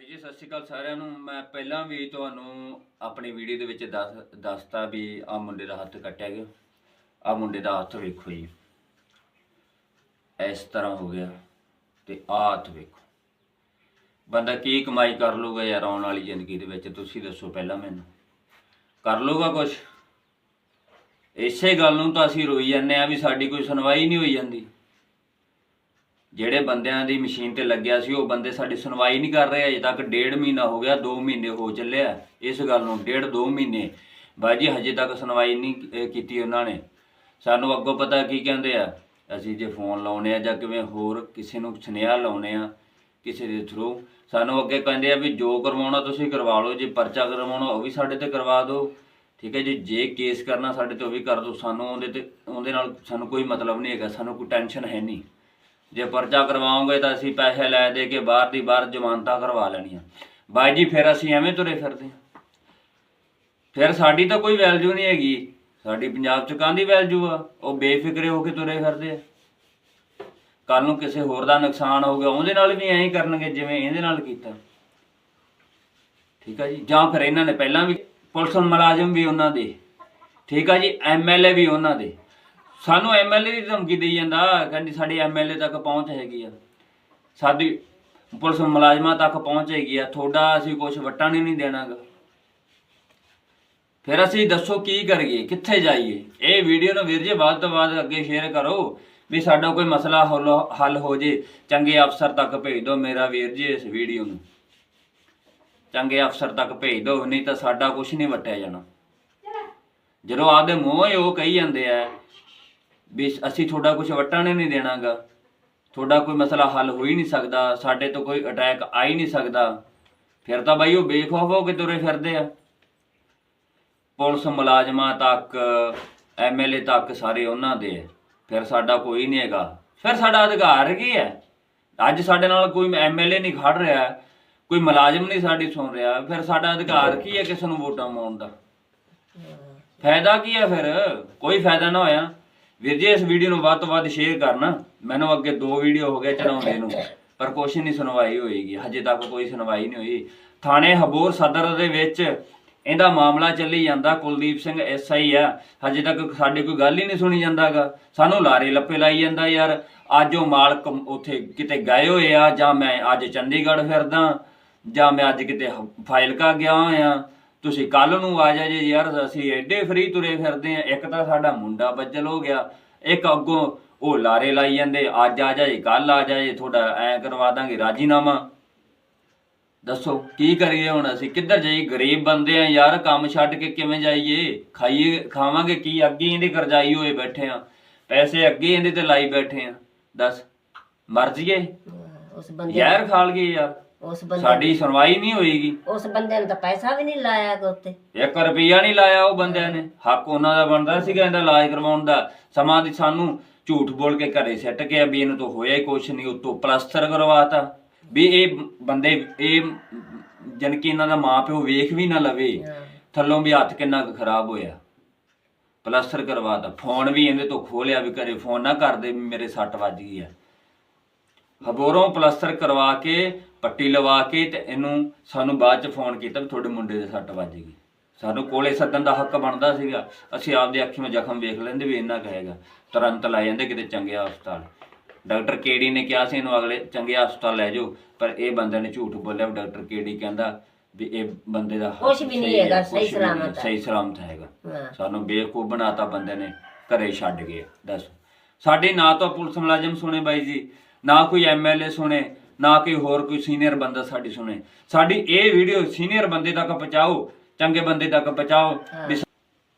ਵੀ ਜੀ, ਸਤਿ ਸ਼੍ਰੀ ਅਕਾਲ ਸਾਰਿਆਂ ਨੂੰ। ਮੈਂ ਪਹਿਲਾਂ ਵੀ ਤੁਹਾਨੂੰ ਆਪਣੀ ਵੀਡੀਓ ਦੇ ਵਿੱਚ ਦੱਸ ਦੱਸਤਾ ਵੀ ਆ ਮੁੰਡੇ ਦਾ ਹੱਥ ਕੱਟਿਆ ਗਿਆ। ਆ ਮੁੰਡੇ ਦਾ ਹੱਥ ਵੇਖੋ ਜੀ। ਇਸ ਤਰ੍ਹਾਂ ਹੋ ਗਿਆ ਤੇ ਆ ਹੱਥ ਵੇਖੋ। ਬੰਦਾ ਕੀ ਕਮਾਈ ਕਰ ਲੂਗਾ ਯਾਰ ਆਉਣ ਵਾਲੀ ਜ਼ਿੰਦਗੀ ਦੇ ਵਿੱਚ? ਤੁਸੀਂ ਦੱਸੋ ਪਹਿਲਾਂ ਮੈਨੂੰ। ਕਰ ਲੂਗਾ ਕੁਝ ਇਸੇ ਗੱਲ ਨੂੰ ਤਾਂ ਅਸੀਂ ਰੋਈ ਜਾਂਦੇ ਆ ਵੀ ਸਾਡੀ ਕੋਈ ਸੁਣਵਾਈ ਨਹੀਂ ਹੋਈ ਜਾਂਦੀ। ਜਿਹੜੇ ਬੰਦਿਆਂ ਦੀ ਮਸ਼ੀਨ ਤੇ ਲੱਗਿਆ ਸੀ, ਉਹ ਬੰਦੇ ਸਾਡੀ ਸੁਣਵਾਈ ਨਹੀਂ ਕਰ ਰਹੇ, ਅਜੇ ਤੱਕ ਡੇਢ ਮਹੀਨਾ ਹੋ ਗਿਆ 2 ਮਹੀਨੇ ਹੋ ਚੱਲਿਆ ਇਸ ਗੱਲ ਨੂੰ ਡੇਢ 2 ਮਹੀਨੇ। ਬਾਜੀ ਹਜੇ ਤੱਕ ਸੁਣਵਾਈ ਨਹੀਂ ਕੀਤੀ ਉਹਨਾਂ ਨੇ। ਸਾਨੂੰ ਅੱਗੋਂ ਪਤਾ ਕੀ ਕਹਿੰਦੇ ਆ, ਅਸੀਂ ਜੇ ਫੋਨ ਲਾਉਨੇ ਆ ਜਾਂ ਕਿਵੇਂ ਹੋਰ ਕਿਸੇ ਨੂੰ ਸੁਨੇਹਾ ਲਾਉਨੇ ਆ, ਕਿਸੇ ਦੇ ਥਰੂ ਸਾਨੂੰ ਅੱਗੇ ਕਹਿੰਦੇ ਆ ਵੀ ਜੋ ਕਰਵਾਉਣਾ ਤੁਸੀਂ ਕਰਵਾ ਲਓ, ਜੇ ਪਰਚਾ ਕਰਵਾਉਣਾ ਉਹ ਵੀ ਸਾਡੇ ਤੇ ਕਰਵਾ ਦਿਓ। ਠੀਕ ਹੈ ਜੀ, ਜੇ ਕੇਸ ਕਰਨਾ ਸਾਡੇ ਤੇ ਉਹ ਵੀ ਕਰ ਦਿਓ। ਸਾਨੂੰ ਉਹਦੇ ਤੇ, ਉਹਦੇ ਨਾਲ ਸਾਨੂੰ ਕੋਈ ਮਤਲਬ ਨਹੀਂ ਹੈਗਾ, ਸਾਨੂੰ ਕੋਈ ਟੈਨਸ਼ਨ ਹੈ ਨਹੀਂ। ਜੇ ਪਰਚਾ ਕਰਵਾਓਗੇ ਤਾਂ ਅਸੀਂ ਪੈਸੇ ਲੈ ਦੇ ਕੇ ਬਾਹਰ ਦੀ ਬਾਹਰ ਜ਼ਮਾਨਤਾਂ ਕਰਵਾ ਲੈਣੀਆਂ। ਬਾਈ ਜੀ, ਫਿਰ ਅਸੀਂ ਐਵੇਂ ਤੁਰੇ ਫਿਰਦੇ ਫਿਰ ਸਾਡੀ ਤਾਂ ਕੋਈ ਵੈਲਿਊ ਨਹੀਂ ਹੈਗੀ। ਸਾਡੀ ਪੰਜਾਬ ਚ ਕਾਂਦੀ ਵੈਲਿਊ ਆ? ਉਹ ਬੇਫਿਕਰੇ ਹੋ ਕੇ ਤੁਰੇ ਫਿਰਦੇ ਆ। ਕੱਲ ਨੂੰ ਕਿਸੇ ਹੋਰ ਦਾ ਨੁਕਸਾਨ ਹੋ ਗਿਆ, ਉਹਦੇ ਨਾਲ ਵੀ ਐਂ ਕਰਨਗੇ ਜਿਵੇਂ ਇਹਦੇ ਨਾਲ ਕੀਤਾ। ਠੀਕ ਆ ਜੀ? ਜਾਂ ਫਿਰ ਇਹਨਾਂ ਨੇ ਪਹਿਲਾਂ ਵੀ ਪੁਲਿਸ ਮੁਲਾਜ਼ਮ ਵੀ ਉਹਨਾਂ ਦੇ। ਠੀਕ ਆ ਜੀ? ਐਮਐਲਏ ਵੀ ਉਹਨਾਂ ਦੇ। ਸਾਨੂੰ ਐਮਐਲਏ ਦੀ ਧਮਕੀ ਦੇਈ ਜਾਂਦਾ, ਕਹਿੰਦੀ ਸਾਡੀ ਐਮਐਲਏ ਤੱਕ ਪਹੁੰਚ ਹੈਗੀ ਆ। ਸਾਡੀ ਪੁਲਿਸ ਮੁਲਾਜ਼ਮਾਂ ਤੱਕ ਪਹੁੰਚ ਹੈਗੀ ਆ। ਤੁਹਾਡਾ ਅਸੀਂ ਕੁਝ ਵਟਾਂ ਨਹੀਂ ਦੇਣਾਗਾ। ਫਿਰ ਅਸੀਂ ਦੱਸੋ ਕੀ ਕਰੀਏ, ਕਿੱਥੇ ਜਾਈਏ? ਇਹ ਵੀਡੀਓ ਨੂੰ ਵੀਰ ਜੀ ਵੱਧ ਤੋਂ ਵੱਧ ਅੱਗੇ ਸ਼ੇਅਰ ਕਰੋ ਵੀ ਸਾਡਾ ਕੋਈ ਮਸਲਾ ਹੱਲ- ਹੱਲ ਹੋ ਜੇ। ਚੰਗੇ ਅਫਸਰ ਤੱਕ ਭੇਜ ਦਿਓ ਮੇਰਾ ਵੀਰ ਜੀ ਇਸ ਵੀਡੀਓ ਨੂੰ। ਚੰਗੇ ਅਫਸਰ ਤੱਕ ਭੇਜ ਦਿਓ, ਨਹੀਂ ਤਾਂ ਸਾਡਾ ਕੁਝ ਨਹੀਂ ਵਟਿਆ ਜਾਣਾ। ਜਦੋਂ ਆਪਦੇ ਮੂੰਹੋਂ ਹੀ ਉਹ ਕਹੀ ਜਾਂਦੇ ਆ ਵੀ ਅਸੀਂ ਤੁਹਾਡਾ ਕੁਝ ਵਟਣ ਨਹੀਂ ਦੇਣਾਗਾ। ਤੁਹਾਡਾ ਕੋਈ ਮਸਲਾ ਹੱਲ ਹੋ ਹੀ ਨਹੀਂ ਸਕਦਾ ਸਾਡੇ ਤੋਂ ਕੋਈ ਅਟੈਕ ਆ ਹੀ ਨਹੀਂ ਸਕਦਾ। ਫਿਰ ਤਾਂ ਬਾਈ ਉਹ ਬੇਖੌਫ ਹੋ ਕੇ ਤੁਰੇ ਫਿਰਦੇ ਆ। ਪੁਲਿਸ ਮੁਲਾਜ਼ਮਾਂ ਤੱਕ ਐਮਐਲਏ ਤੱਕ ਸਾਰੇ ਉਹਨਾਂ ਦੇ। ਆ। ਫਿਰ ਸਾਡਾ ਕੋਈ ਨਹੀਂ ਹੈਗਾ। ਫਿਰ ਸਾਡਾ ਅਧਿਕਾਰ ਕੀ ਹੈ? ਅੱਜ ਸਾਡੇ ਨਾਲ ਕੋਈ ਐਮਐਲਏ ਨਹੀਂ ਖੜ ਰਿਹਾ ਕੋਈ ਮੁਲਾਜ਼ਮ ਨਹੀਂ ਸਾਡੀ ਸੁਣ ਰਿਹਾ। ਫਿਰ ਸਾਡਾ ਅਧਿਕਾਰ ਕੀ ਹੈ ਕਿਸ ਨੂੰ ਵੋਟਾਂ ਪਾਉਣ ਦਾ? ਫਾਇਦਾ ਕੀ ਹੈ ਫਿਰ? ਕੋਈ ਫਾਇਦਾ ਨਾ ਹੋਇਆ। ਵੀਰ ਜੀ, ਇਸ ਵੀਡੀਓ ਨੂੰ ਵੱਧ ਤੋਂ ਵੱਧ ਸ਼ੇਅਰ ਕਰਨਾ। ਮੈਨੂੰ ਅੱਗੇ ਦੋ ਵੀਡੀਓ ਹੋ ਗਏ ਚੜਾਉਂਦੇ ਨੂੰ, ਪਰ ਕੁਛ ਨਹੀਂ ਸੁਣਵਾਈ ਹੋਏਗੀ। ਹਜੇ ਤੱਕ ਕੋਈ ਸੁਣਵਾਈ ਨਹੀਂ ਹੋਈ। ਥਾਣੇ ਹਬੋਰ ਸਦਰ ਦੇ ਵਿੱਚ ਇਹਦਾ ਮਾਮਲਾ ਚੱਲੀ ਜਾਂਦਾ। ਕੁਲਦੀਪ ਸਿੰਘ ਐਸਆਈ ਆ। ਹਜੇ ਤੱਕ ਸਾਡੀ ਕੋਈ ਗੱਲ ਹੀ ਨਹੀਂ ਸੁਣੀ ਜਾਂਦਾਗਾ। ਸਾਨੂੰ ਲਾਰੇ ਲੱਪੇ ਲਾਈ ਜਾਂਦਾ ਯਾਰ। ਅੱਜ ਉਹ ਮਾਲਕ ਉੱਥੇ ਕਿਤੇ ਗਏ ਹੋਏ ਆ, ਜਾਂ ਮੈਂ ਅੱਜ ਚੰਡੀਗੜ੍ਹ ਫਿਰਦਾ, ਜਾਂ ਮੈਂ ਅੱਜ ਕਿਤੇ ਫਾਈਲ ਕਾ ਗਿਆ ਹੋਇਆ। ਤੁਸੀਂ ਕੱਲ ਨੂੰ ਆ ਜਾ ਜੇ ਯਾਰ ਅਸੀਂ ਐਡੇ ਫਰੀ ਤੁਰੇ ਫਿਰਦੇ ਆ ਇੱਕ ਤਾਂ ਸਾਡਾ ਮੁੰਡਾ ਬੱਜਲ ਹੋ ਗਿਆ। ਇੱਕ ਅੱਗੋਂ ਉਹ ਲਾਰੇ ਲਾਈ ਜਾਂਦੇ ਅੱਜ ਆ ਜਾਏ ਕੱਲ ਆ ਜਾਏ ਤੁਹਾਡਾ ਐ ਕਰਵਾ ਦਾਂਗੇ ਰਾਜੀਨਾਮਾ। ਦੱਸੋ ਕੀ ਕਰੀਏ ਹੁਣ ਅਸੀਂ? ਕਿੱਧਰ ਜਾਈਏ? ਗਰੀਬ ਬੰਦੇ ਆ ਯਾਰ ਕੰਮ ਛੱਡ ਕੇ ਕਿਵੇਂ ਜਾਈਏ? ਖਾਈਏ ਖਾਵਾਂਗੇ ਕੀ? ਅੱਗੇ ਇਹਦੇ ਕਰਜ਼ਾਈ ਹੋਏ ਬੈਠੇ ਆ। ਪੈਸੇ ਅੱਗੇ ਇਹਦੇ ਤੇ ਲਾਈ ਬੈਠੇ ਆ। ਦੱਸ ਮਰ ਜੀਏ ਉਸ ਬੰਦੇ ਜ਼ਹਿਰ ਖਾ ਲਈਏ ਯਾਰ। ਉਸ ਬੰਦੇ ਸਾਡੀ ਸੁਣਵਾਈ ਨਹੀਂ ਹੋਏਗੀ ਉਸ ਬੰਦੇ ਨੇ ਤਾਂ ਪੈਸਾ ਵੀ ਨਹੀਂ ਲਾਇਆ ਗਾ ਉੱਤੇ। 1 ਰੁਪਿਆ ਨਹੀਂ ਲਾਇਆ ਉਹ ਬੰਦਿਆਂ ਨੇ। ਹੱਕ ਉਹਨਾਂ ਦਾ ਬਣਦਾ ਸੀਗਾ ਇਹਦਾ ਇਲਾਜ ਕਰਵਾਉਣ ਦਾ। ਸਮਾਂ ਦੀ ਸਾਨੂੰ ਝੂਠ ਬੋਲ ਕੇ ਘਰੇ ਸਿੱਟ ਕੇ ਵੀ ਇਹਨੂੰ ਤਾਂ ਹੋਇਆ ਹੀ ਕੁਛ ਨਹੀਂ ਉਤੋਂ ਪਲਸਤਰ ਕਰਵਾਤਾ। ਵੀ ਇਹ ਬੰਦੇ ਇਹ ਜਨ ਕਿ ਇਹਨਾਂ ਦਾ ਮਾਪਿਓ ਵੇਖ ਵੀ ਨਾ ਲਵੇ ਥੱਲੋਂ ਵੀ ਹੱਥ ਕਿੰਨਾ ਕੁ ਖਰਾਬ ਹੋਇਆ। ਪਲਸਤਰ ਕਰਵਾਤਾ। ਫੋਨ ਵੀ ਇਹਦੇ ਤੋਂ ਖੋਲਿਆ ਵੀ ਘਰੇ ਫੋਨ ਨਾ ਕਰਦੇ ਮੇਰੇ ਸੱਟ ਵੱਜ ਗਈ ਆ। ਹਬੋਰੋਂ ਪਲਸਤਰ ਕਰਵਾ ਕੇ ਪੱਟੀ ਲਵਾ ਕੇ ਤੇ ਇਹਨੂੰ ਸਾਨੂੰ ਬਾਅਦ ਚ ਫੋਨ ਕੀਤਾ ਵੀ ਤੁਹਾਡੇ ਮੁੰਡੇ ਦੇ ਸੱਟ ਵੱਜ ਗਈ। ਸਾਨੂੰ ਕੋਲੇ ਸੱਦਣ ਦਾ ਹੱਕ ਬਣਦਾ ਸੀਗਾ। ਅਸੀਂ ਆਪਦੇ ਅੱਖੀਂ ਵਿੱਚ ਜ਼ਖਮ ਵੇਖ ਲੈਂਦੇ ਵੀ ਇੰਨਾ ਕਹੇਗਾ ਤੁਰੰਤ ਲੈ ਜਾਂਦੇ ਕਿਤੇ ਚੰਗੇ ਹਸਪਤਾਲ। ਡਾਕਟਰ ਕੇਡੀ ਨੇ ਕਿਹਾ ਸੀ ਇਹਨੂੰ ਅਗਲੇ ਚੰਗੇ ਹਸਪਤਾਲ ਲੈ ਜਾਓ ਪਰ ਇਹ ਬੰਦੇ ਨੇ ਝੂਠ ਬੋਲਿਆ ਵੀ ਡਾਕਟਰ ਕੇਡੀ ਕਹਿੰਦਾ ਵੀ ਇਹ ਬੰਦੇ ਦਾ ਕੁਛ ਵੀ ਨਹੀਂ ਹੈਗਾ, ਸਹੀ ਸਲਾਮਤ ਹੈ। ਸਹੀ ਸਲਾਮਤ ਹੈਗਾ। ਸਾਨੂੰ ਬੇਵਕੂਫ ਬਣਾਤਾ ਬੰਦੇ ਨੇ ਘਰੇ ਛੱਡ ਗਏ ਦੱਸ। ਸਾਡੇ ਨਾ ਤਾਂ ਪੁਲਿਸ ਮੁਲਾਜ਼ਮ ਸੁਣੇ ਬਾਈ ਜੀ ਨਾ ਕੋਈ ਐਮਐਲਏ ਸੁਣੇ ਨਾ ਕੋਈ ਹੋਰ ਕੋਈ ਸੀਨੀਅਰ ਬੰਦਾ ਸਾਡੀ ਸੁਣੇ। ਸਾਡੀ ਇਹ ਵੀਡੀਓ ਸੀਨੀਅਰ ਬੰਦੇ ਤੱਕ ਪਹੁੰਚਾਓ ਚੰਗੇ ਬੰਦੇ ਤੱਕ ਪਹੁੰਚਾਓ।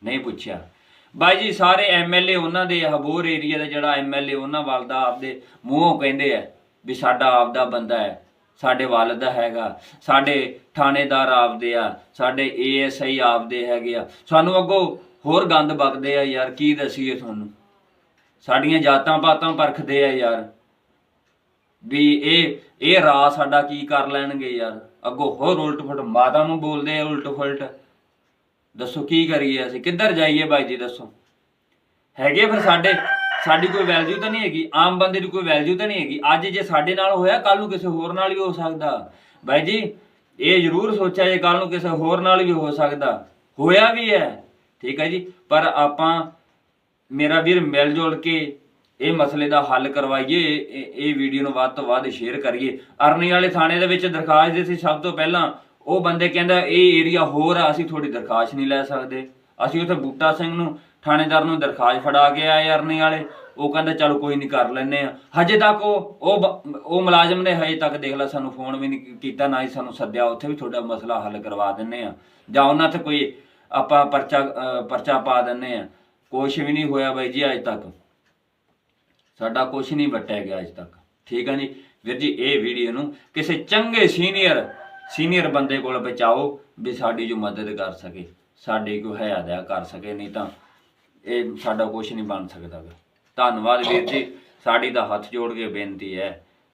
ਨਹੀਂ ਪੁੱਛਿਆ। ਬਾਈ ਜੀ ਸਾਰੇ ਐਮਐਲਏ ਉਹਨਾਂ ਦੇ ਹਬੋਰ ਏਰੀਆ ਦਾ ਜਿਹੜਾ ਐਮਐਲਏ ਉਹਨਾਂ ਵੱਲ ਦਾ ਆਪਦੇ ਮੂੰਹੋਂ ਕਹਿੰਦੇ ਆ ਵੀ ਸਾਡਾ ਆਪਦਾ ਬੰਦਾ ਹੈ ਸਾਡੇ ਵੱਲ ਦਾ ਹੈਗਾ ਸਾਡੇ ਥਾਣੇਦਾਰ ਆਪਦੇ ਆ ਸਾਡੇ ਏਐਸਆਈ ਆਪਦੇ ਹੈਗੇ ਆ। ਸਾਨੂੰ ਅੱਗੋਂ ਹੋਰ ਗੰਦ ਬਕਦੇ ਆ ਯਾਰ ਕੀ ਦਸੀਏ ਤੁਹਾਨੂੰ? ਸਾਡੀਆਂ ਜਾਤਾਂ ਪਾਤਾਂ ਪਰਖਦੇ ਆ ਯਾਰ। ਵੀ ਇਹ ਇਹ ਰਾਹ ਸਾਡਾ ਕੀ ਕਰ ਲੈਣਗੇ ਯਾਰ? ਅੱਗੋਂ ਹੋਰ ਉਲਟ ਫੁਲਟ ਮਾਤਾ ਨੂੰ ਬੋਲਦੇ ਆ ਉਲਟ ਫੁਲਟ ਦੱਸੋ ਕੀ ਕਰੀਏ ਅਸੀਂ? ਕਿੱਧਰ ਜਾਈਏ ਬਾਈ ਜੀ, ਦੱਸੋ? ਹੈਗੇ ਫਿਰ ਸਾਡੇ, ਸਾਡੀ ਕੋਈ ਵੈਲਿਊ ਤਾਂ ਨਹੀਂ ਹੈਗੀ? ਆਮ ਬੰਦੇ ਦੀ ਕੋਈ ਵੈਲਿਊ ਤਾਂ ਨਹੀਂ ਹੈਗੀ? ਅੱਜ ਜੇ ਸਾਡੇ ਨਾਲ ਹੋਇਆ ਕੱਲ ਨੂੰ ਕਿਸੇ ਹੋਰ ਨਾਲ ਵੀ ਹੋ ਸਕਦਾ। ਬਾਈ ਜੀ, ਇਹ ਜ਼ਰੂਰ ਸੋਚਿਆ ਜੇ ਕੱਲ ਨੂੰ ਕਿਸੇ ਹੋਰ ਨਾਲ ਵੀ ਹੋ ਸਕਦਾ। ਹੋਇਆ ਵੀ ਹੈ, ਠੀਕ ਹੈ ਜੀ? ਪਰ ਆਪਾਂ, ਮੇਰਾ ਵੀਰ ਮਿਲ ਜੁਲ ਕੇ ਇਹ ਮਸਲੇ ਦਾ ਹੱਲ ਕਰਵਾਈਏ, ਇਹ- ਇਹ ਵੀਡੀਓ ਨੂੰ ਵੱਧ ਤੋਂ ਵੱਧ ਸ਼ੇਅਰ ਕਰੀਏ। ਅਰਨੀ ਵਾਲੇ ਥਾਣੇ ਦੇ ਵਿੱਚ ਦਰਖਾਸਤ ਦਿੱਤੀ ਸਭ ਤੋਂ ਪਹਿਲਾਂ, ਉਹ ਬੰਦੇ ਕਹਿੰਦਾ, ਇਹ ਏਰੀਆ ਹੋਰ ਆ, ਅਸੀਂ ਤੁਹਾਡੀ ਦਰਖਾਸਤ ਨਹੀਂ ਲੈ ਸਕਦੇ। ਅਸੀਂ ਉੱਥੇ ਬੂਟਾ ਸਿੰਘ ਨੂੰ, ਥਾਣੇਦਾਰ ਨੂੰ ਦਰਖਾਸਤ ਫੜਾ ਕੇ ਆਏ ਅਰਨੀ ਵਾਲੇ। ਉਹ ਕਹਿੰਦਾ, ਚਲ ਕੋਈ ਨਹੀਂ, ਕਰ ਲੈਨੇ ਆ ਹਜੇ ਤੱਕ ਉਹ ਉਹ ਬ- ਉਹ ਮੁਲਾਜ਼ਮ ਨੇ ਹਜੇ ਤੱਕ ਦੇਖ ਲੈ, ਸਾਨੂੰ ਫੋਨ ਵੀ ਨਹੀਂ ਕੀਤਾ, ਨਾ ਹੀ ਸਾਨੂੰ ਸੱਦਿਆ। ਉੱਥੇ ਵੀ ਤੁਹਾਡਾ ਮਸਲਾ ਹੱਲ ਕਰਵਾ ਦਿੰਨੇ ਆ ਜਾਂ ਉਹਨਾਂ ਤੇ ਕੋਈ ਆਪਾਂ ਪਰਚਾ ਪਰਚਾ ਪਾ ਦਿੰਨੇ ਆ ਕੁਛ ਵੀ ਨਹੀਂ ਹੋਇਆ ਬਾਈ ਜੀ, ਅਜੇ ਤੱਕ। ਸਾਡਾ ਕੁਛ ਨਹੀਂ ਵਟਿਆ ਗਿਆ ਅੱਜ ਤੱਕ। ਠੀਕ ਹੈ ਜੀ? ਵੀਰ ਜੀ, ਇਹ ਵੀਡੀਓ ਨੂੰ ਕਿਸੇ ਚੰਗੇ ਸੀਨੀਅਰ ਸੀਨੀਅਰ ਬੰਦੇ ਕੋਲ ਪਹੁੰਚਾਓ ਵੀ ਸਾਡੀ ਜੋ ਮਦਦ ਕਰ ਸਕੇ। ਸਾਡੀ ਕੋਈ ਹਯਾਦਿਆ ਕਰ ਸਕੇ, ਨਹੀਂ ਤਾਂ ਇਹ ਸਾਡਾ ਕੁਛ ਨਹੀਂ ਬਣ ਸਕਦਾ ਧੰਨਵਾਦ ਵੀਰ ਜੀ। ਸਾਡੀ ਦਾ ਹੱਥ ਜੋੜ ਕੇ ਬੇਨਤੀ ਹੈ।